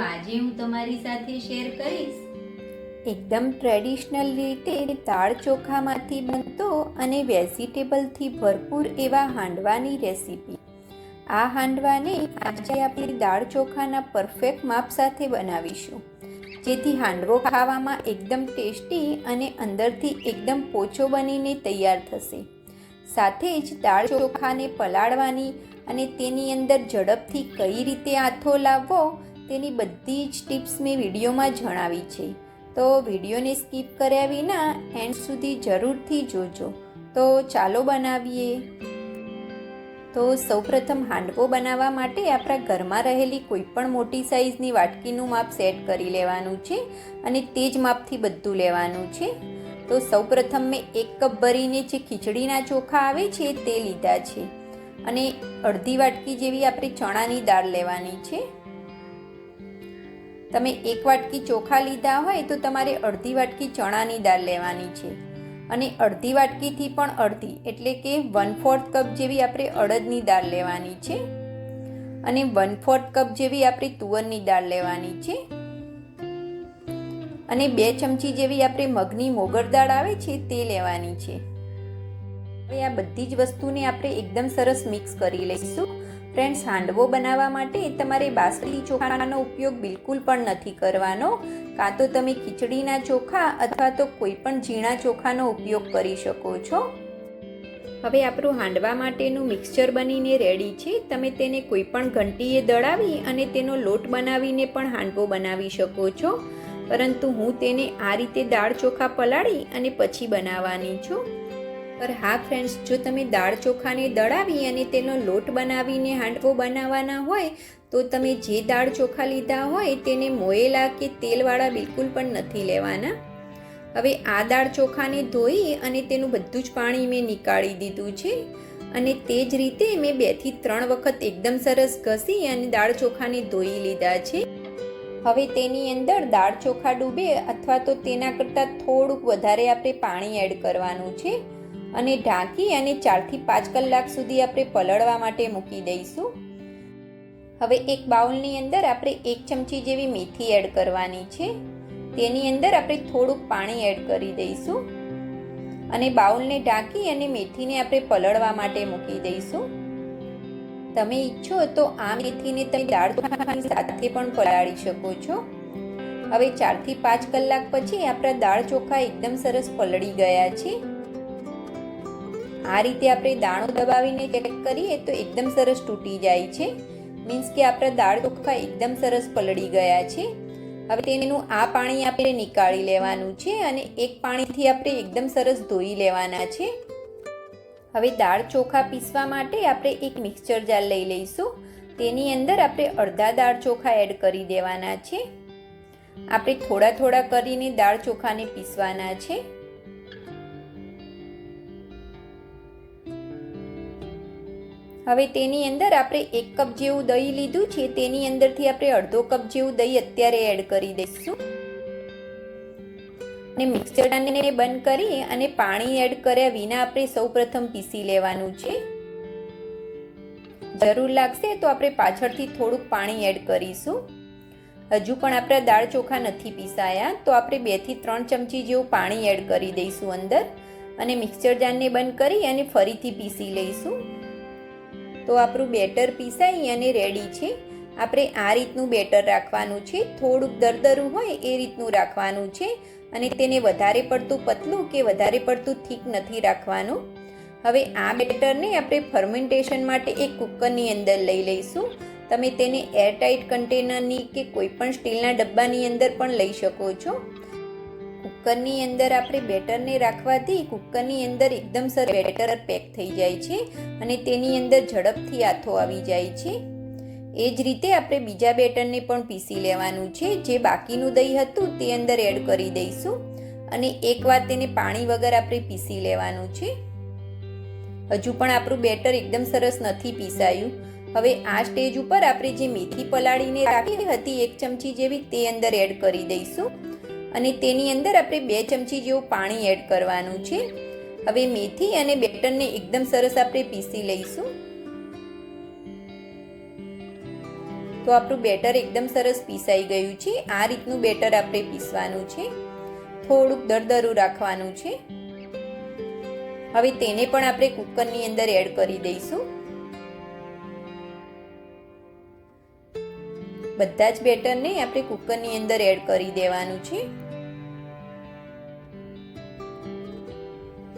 આજે હું તમારી સાથે શેર કરીશ. એકદમ ટ્રેડિશનલ રીતે દાળ ચોખામાંથી બનતો અને વેજીટેબલથી ભરપૂર એવા હાંડવાની રેસીપી આ હાંડવાને આજે આપણે દાળ ચોખાના પરફેક્ટ માપ સાથે બનાવીશું. જેથી હાંડવો ખાવામાં એકદમ ટેસ્ટી અને અંદરથી એકદમ પોચો બનીને તૈયાર થશે. સાથે જ દાળ ચોખાને પલાળવાની અને તેની અંદર ઝડપથી કઈ રીતે આથો લાવવો તેની બધી જ ટિપ્સ મેં વિડીયોમાં જણાવી છે. તો વિડીયોને સ્કીપ કર્યા વિના એન્ડ સુધી જરૂરથી જોજો. તો ચાલો બનાવીએ. તો સૌપ્રથમ હાંડવો બનાવવા માટે આપણા ઘરમાં રહેલી કોઈપણ મોટી સાઈઝની વાટકીનું માપ સેટ કરી લેવાનું છે અને તે જ માપથી બધું લેવાનું છે. તો સૌપ્રથમ મેં એક કપ ભરીને જે ખીચડીના ચોખા આવે છે તે લીધા છે. અને અડધી વાટકી જેવી આપણે ચણાની દાળ લેવાની છે. તમે એક વાટકી ચોખા લીધા હોય તો તમારે અડધી વાટકી ચણાની દાળ લેવાની છે. અને અડધી વાટકીથી પણ અડધી, એટલે કે વન ફોર્થ કપ જેવી આપણે અડદની દાળ લેવાની છે. અને વન ફોર્થ કપ જેવી આપણે તુવરની દાળ લેવાની છે. અને બે ચમચી જેવી આપણે મગની મોગર દાળ આવે છે તે લેવાની છે. હવે આ બધી જ વસ્તુને આપણે એકદમ સરસ મિક્સ કરી લઈશું. ફ્રેન્ડ્સ, હાંડવો બનાવવા માટે તમારે બાસમતી ચોખાનો ઉપયોગ બિલકુલ પણ નથી કરવાનો. કાં તો તમે ખીચડીના ચોખા અથવા તો કોઈ પણ ઝીણા ચોખાનો ઉપયોગ કરી શકો છો. હવે આપણું હાંડવા માટેનું મિક્સચર બનીને રેડી છે. તમે તેને કોઈ પણ ઘંટીએ દળાવી અને તેનો લોટ બનાવીને પણ હાંડવો બનાવી શકો છો. પરંતુ હું તેને આ રીતે દાળ ચોખા પલાળી અને પછી બનાવવાની છું. પર હા ફ્રેન્ડ્સ જો તમે દાળ ચોખાને દળાવી અને તેનો લોટ બનાવીને હાંડવો બનાવવાના હોય, તો તમે જે દાળ ચોખા લીધા હોય તેને મોયેલા કે તેલવાળા બિલકુલ પણ નથી લેવાના. હવે આ દાળ ચોખાને ધોઈ અને તેનું બધું જ પાણી મેં નીકાળી દીધું છે. અને તે જ રીતે મેં બેથી ત્રણ વખત એકદમ સરસ ઘસી અને દાળ ચોખાને ધોઈ લીધા છે. હવે તેની અંદર દાળ ચોખા ડૂબે અથવા તો તેના કરતાં થોડુંક વધારે આપણે પાણી એડ કરવાનું છે. અને ઢાંકી અને ચારથી પાંચ કલાક સુધી આપણે પલળવા માટે મૂકી દઈશું. હવે એક બાઉલની અંદર આપણે એક ચમચી જેવી મેથી એડ કરવાની છે. તેની અંદર આપણે થોડુંક પાણી એડ કરી દઈશું. અને બાઉલને ઢાંકી અને મેથીને આપણે પલળવા માટે મૂકી દઈશું. તમે ઈચ્છો તો આ મેથીને તમે દાળ ચોખાની સાથે પણ પલાળી શકો છો. હવે ચારથી પાંચ કલાક પછી આપણા દાળ ચોખા એકદમ સરસ પલળી ગયા છે. આ રીતે આપણે દાણો દબાવીને ચેક કરીએ તો એકદમ સરસ તૂટી જાય છે. મીન્સ કે આપણા દાળ ચોખા એકદમ સરસ પલળી ગયા છે. હવે તેનું આ પાણી આપણે નીકાળી લેવાનું છે અને એક પાણીથી આપણે એકદમ સરસ ધોઈ લેવાના છે. હવે દાળ ચોખા પીસવા માટે આપણે એક મિક્સચર જાર લઈ લઈશું. તેની અંદર આપણે અડધા દાળ ચોખા એડ કરી દેવાના છે. આપણે થોડા થોડા કરીને દાળ ચોખાને પીસવાના છે. હવે તેની અંદર આપણે એક કપ જેવું દહીં લીધું છે, તેની અંદરથી આપણે અડધો કપ જેવું દહીં અત્યારે એડ કરી દઈશું. અને મિક્સરને બંધ કરી અને પાણી એડ કર્યા વિના આપણે સૌપ્રથમ પીસી લેવાનું છે. જરૂર લાગશે તો આપણે પાછળથી થોડુંક પાણી એડ કરીશું. હજુ પણ આપણા દાળ ચોખા નથી પીસાયા, તો આપણે બેથી ત્રણ ચમચી જેવું પાણી એડ કરી દઈશું અંદર. અને મિક્સર જારને બંધ કરી અને ફરીથી પીસી લઈશું. તો આપણું બેટર પીસાઈ અને રેડી છે. આપણે આ રીતનું બેટર રાખવાનું છે. થોડુંક દરદરું હોય એ રીતનું રાખવાનું છે. અને તેને વધારે પડતું પતલું કે વધારે પડતું થીક નથી રાખવાનું. હવે આ બેટરને આપણે ફર્મેન્ટેશન માટે એક કુકરની અંદર લઈ લઈશું. તમે તેને એરટાઇટ કન્ટેનરની કે કોઈપણ સ્ટીલના ડબ્બાની અંદર પણ લઈ શકો છો. કુકરની અંદર આપણે બેટરને રાખવાથી કુકરની અંદર એકદમ સરસ બેટર પેક થઈ જાય છે અને તેની અંદર ઝડપથી આથો આવી જાય છે. એ જ રીતે આપણે બીજા બેટરને પણ પીસી લેવાનું છે. જે બાકીનું દહીં હતું તે અંદર એડ કરી દઈશું અને એકવાર તેને પાણી વગર આપણે પીસી લેવાનું છે. હજુ પણ આપણું બેટર એકદમ સરસ નથી પીસાયું. હવે આ સ્ટેજ ઉપર આપણે જે મેથી પલાળીને રાખી હતી એક ચમચી જેવી તે અંદર એડ કરી દઈશું. અને તેની અંદર આપણે બે ચમચી જેવું પાણી એડ કરવાનું છે. હવે મેથી અને બેટરને એકદમ સરસ આપણે પીસી લઈશું. તો આપણું બેટર એકદમ સરસ પીસાઈ ગયું છે. આ રીતનું બેટર આપણે પીસવાનું છે. થોડુંક દરદરું રાખવાનું છે. હવે તેને પણ આપણે કુકરની અંદર એડ કરી દઈશું. બધા જ બેટરને આપણે કુકરની અંદર એડ કરી દેવાનું છે.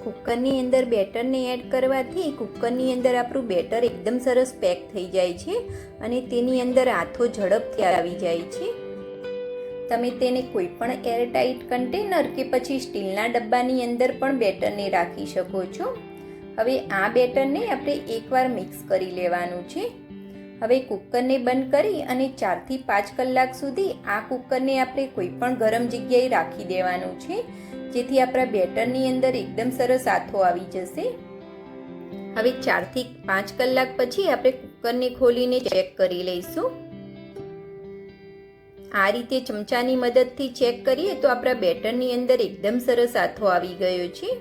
કુકરની અંદર બેટરને એડ કરવાથી કુકરની અંદર આપણું બેટર એકદમ સરસ પેક થઈ જાય છે અને તેની અંદર આથો ઝડપથી આવી જાય છે. તમે તેને કોઈ પણ એરટાઇટ કન્ટેનર કે પછી સ્ટીલના ડબ્બાની અંદર પણ બેટરને રાખી શકો છો. હવે આ બેટરને આપણે એકવાર મિક્સ કરી લેવાનું છે. હવે કુકરને બંધ કરી અને ચારથી પાંચ કલાક સુધી આ કુકરને આપણે કોઈ પણ ગરમ જગ્યાએ રાખી દેવાનું છે. જેથી આપણા બેટરની અંદર એકદમ સરસ આથો આવી જશે. હવે ચારથી પાંચ કલાક પછી આપણે કુકરને ખોલીને ચેક કરી લઈશું. આ રીતે ચમચાની મદદથી ચેક કરીએ તો આપણા બેટરની અંદર એકદમ સરસ આથો આવી ગયો છે.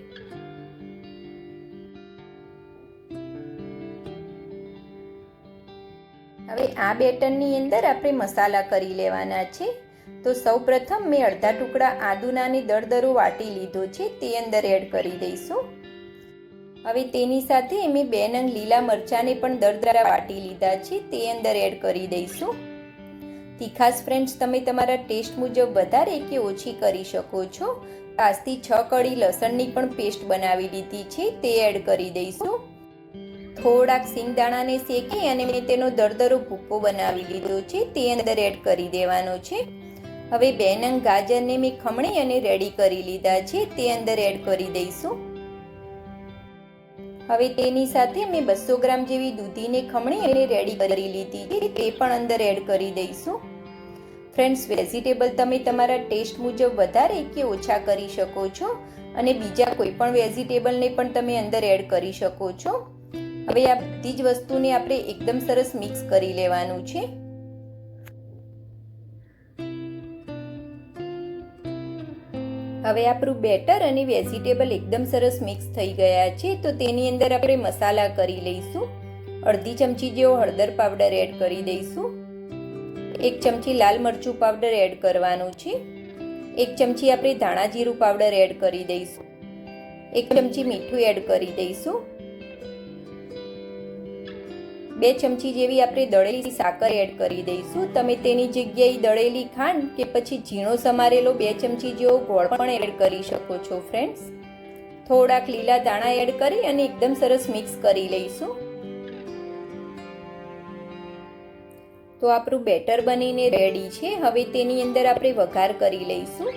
હવે આ બેટરની અંદર આપણે મસાલા કરી લેવાના છે. તો સૌ પ્રથમ મેં અડધા ટુકડા આદુનાની દળદરો વાટી લીધો છે, તે અંદર એડ કરી દઈશું. હવે તેની સાથે મેં બે નંગ લીલા મરચાંને પણ દળદરા વાટી લીધા છે, તે અંદર એડ કરી દઈશું. તીખાસ ફ્રેન્ડ્સ તમે તમારા ટેસ્ટ મુજબ વધારે કે ઓછી કરી શકો છો. પાંચથી છ કળી લસણની પણ પેસ્ટ બનાવી લીધી છે, તે એડ કરી દઈશું. થોડાક સિંગદાણાને શેકી અને મેં તેનો દરદરો ભૂકો બનાવી લીધો છે. તે અંદર એડ કરી દેવાનો છે. હવે બે નંગ ગાજરને મેં ખમણી અને રેડી કરી લીધા છે. તે અંદર એડ કરી દઈશું. હવે તેની સાથે મેં બસો ગ્રામ જેવી દૂધીને ખમણી અને રેડી કરી લીધી છે. તે પણ અંદર એડ કરી દઈશું. ફ્રેન્ડ્સ, વેજીટેબલ તમે તમારા ટેસ્ટ મુજબ વધારે કે ઓછા કરી શકો છો? અને બીજા કોઈ પણ વેજીટેબલને પણ તમે અંદર એડ કરી શકો છો? હવે આ બધી જ વસ્તુને આપણે એકદમ સરસ મિક્સ કરી લેવાનું છે. હવે આપણું બેટર અને વેજીટેબલ એકદમ સરસ મિક્સ થઈ ગયા છે, તો તેની અંદર આપણે મસાલા કરી લઈશું. અડધી ચમચી જેવો હળદર પાવડર એડ કરી દઈશું. એક ચમચી લાલ મરચું પાવડર એડ કરવાનું છે. એક ચમચી આપણે ધાણા જીરું પાવડર એડ કરી દઈશું. એક ચમચી મીઠું એડ કરી દઈશું. બે ચમચી જેવી આપણે દળેલી સાકર એડ કરી દઈશું. તમે તેની જગ્યાએ દળેલી ખાંડ કે પછી ઝીણો સમારેલો બે ચમચી જેવો ગોળ પણ એડ કરી શકો છો ફ્રેન્ડ્સ થોડાક લીલા દાણા એડ કરી અને એકદમ સરસ મિક્સ કરી લઈશું. તો આપણું બેટર બનીને રેડી છે. હવે તેની અંદર આપણે વઘાર કરી લઈશું.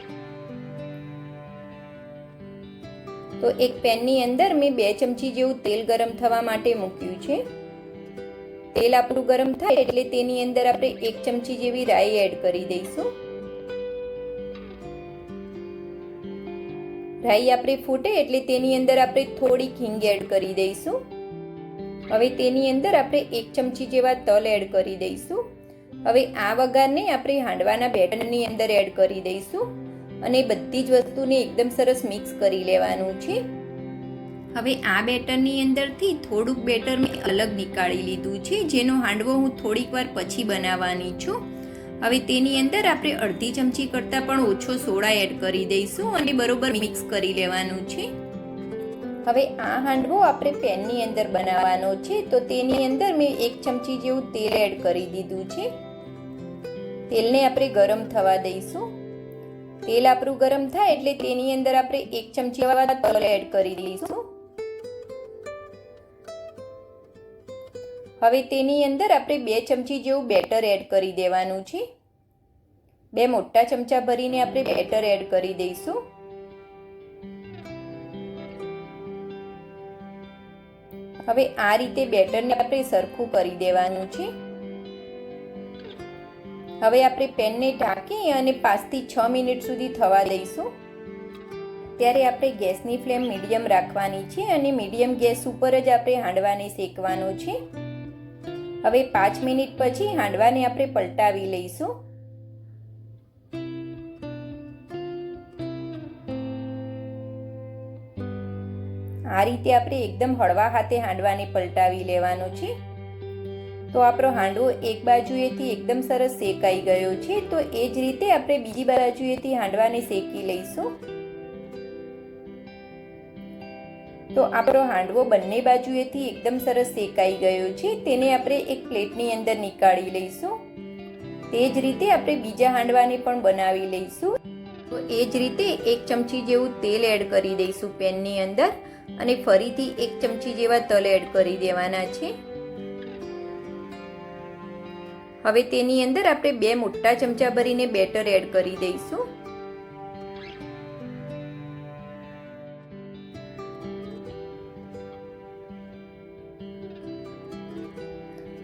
તો એક પેનની અંદર મેં બે ચમચી જેવું તેલ ગરમ થવા માટે મૂક્યું છે. તેલ આપણું ગરમ થાય એટલે તેની અંદર આપણે એક ચમચી જેવી રાઈ એડ કરી દઈશું. રાઈ આપણે ફૂટે એટલે તેની અંદર આપણે થોડી હિંગ એડ કરી દઈશું. હવે તેની અંદર આપણે એક ચમચી જેવા તલ એડ કરી દઈશું. હવે આ વઘારને આપણે હાંડવાના બેટરની અંદર એડ કરી દઈશું. અને બધી જ વસ્તુને એકદમ સરસ મિક્સ કરી લેવાનું છે. હવે આ બેટરની અંદરથી થોડુંક બેટર મેં અલગ નીકાળી લીધું છે, જેનો હાંડવો હું થોડીક વાર પછી બનાવવાની છું. હવે તેની અંદર આપણે અડધી ચમચી કરતાં પણ ઓછો સોડા એડ કરી દઈશું અને બરોબર મિક્સ કરી લેવાનું છે. હવે આ હાંડવો આપણે પેનની અંદર બનાવવાનો છે, તો તેની અંદર મેં એક ચમચી જેવું તેલ એડ કરી દીધું છે. તેલને આપણે ગરમ થવા દઈશું. તેલ આપણું ગરમ થાય એટલે તેની અંદર આપણે એક ચમચી તલ એડ કરી દઈશું. હવે તેની અંદર આપણે બે ચમચી જેવું બેટર એડ કરી દેવાનું છે. બે મોટા ચમચા ભરીને આપણે બેટર એડ કરી દઈશું. હવે આ રીતે બેટરને આપણે સરખું કરી દેવાનું છે. હવે આપણે પેનને ઢાંકી અને પાંચથી છ મિનિટ સુધી થવા દઈશું. ત્યારે આપણે ગેસની ફ્લેમ મીડિયમ રાખવાની છે અને મીડિયમ ગેસ ઉપર જ આપણે હાંડવાને શેકવાનો છે. હવે પાંચ મિનિટ પછી હાંડવાને આપણે પલટાવી લઈશું. આ રીતે આપણે એકદમ હળવા હાથે હાંડવાને પલટાવી લેવાનો છે. તો આપણો હાંડવો એક બાજુએથી એકદમ સરસ શેકાઈ ગયો છે, તો એ જ રીતે આપણે બીજી બાજુએથી હાંડવાને શેકી લઈશું. તો આપણો હાંડવો બંને બાજુએથી એકદમ સરસ શેકાઈ ગયો છે, તેને આપણે એક પ્લેટની અંદર નીકાળી લઈશું. તે જ રીતે આપણે બીજા હાંડવાને પણ બનાવી લઈશું. તો એ જ રીતે એક ચમચી જેવું તેલ એડ કરી દઈશું પેનની અંદર અને ફરીથી એક ચમચી જેવા તલ એડ કરી દેવાના છે. હવે તેની અંદર આપણે બે મોટા ચમચા ભરીને બેટર એડ કરી દઈશું.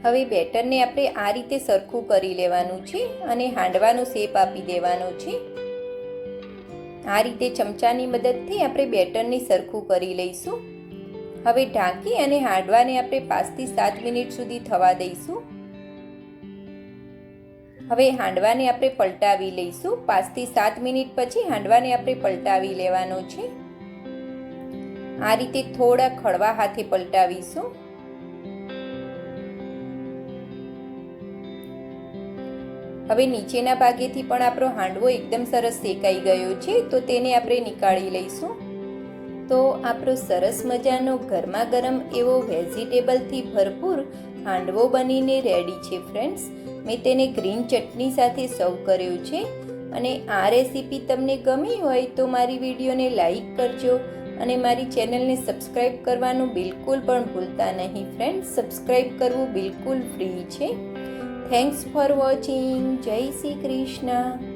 હવે બેટરને આપણે આ રીતે સરખું કરી લેવાનું છે અને હાંડવાનો શેપ આપી દેવાનો છે. આ રીતે ચમચાની મદદથી આપણે બેટરને સરખું કરી લઈશું. હવે ઢાંકી અને હાંડવાને આપણે પાંચથી સાત મિનિટ સુધી થવા દઈશું. હવે હાંડવાને આપણે પલટાવી લઈશું. પાંચથી સાત મિનિટ પછી હાંડવાને આપણે પલટાવી લેવાનો છે. આ રીતે થોડા ખળવા હાથે પલટાવીશું. હવે નીચેના ભાગેથી પણ આપણો હાંડવો એકદમ સરસ શેકાઈ ગયો છે, તો તેને આપણે નીકાળી લઈશું. તો આપણો સરસ મજાનો ગરમા ગરમ એવો વેજીટેબલથી ભરપૂર હાંડવો બનીને રેડી છે ફ્રેન્ડ્સ મેં તેને ગ્રીન ચટણી સાથે સર્વ કર્યો છે, અને આ રેસીપી તમને ગમી હોય તો મારી વિડીયોને લાઈક કરજો, અને મારી ચેનલને સબસ્ક્રાઈબ કરવાનું બિલકુલ પણ ભૂલતા નહીં ફ્રેન્ડ્સ સબસ્ક્રાઈબ કરવું બિલકુલ ફ્રી છે. થેન્ક્સ ફોર વોચિંગ જય શ્રી કૃષ્ણ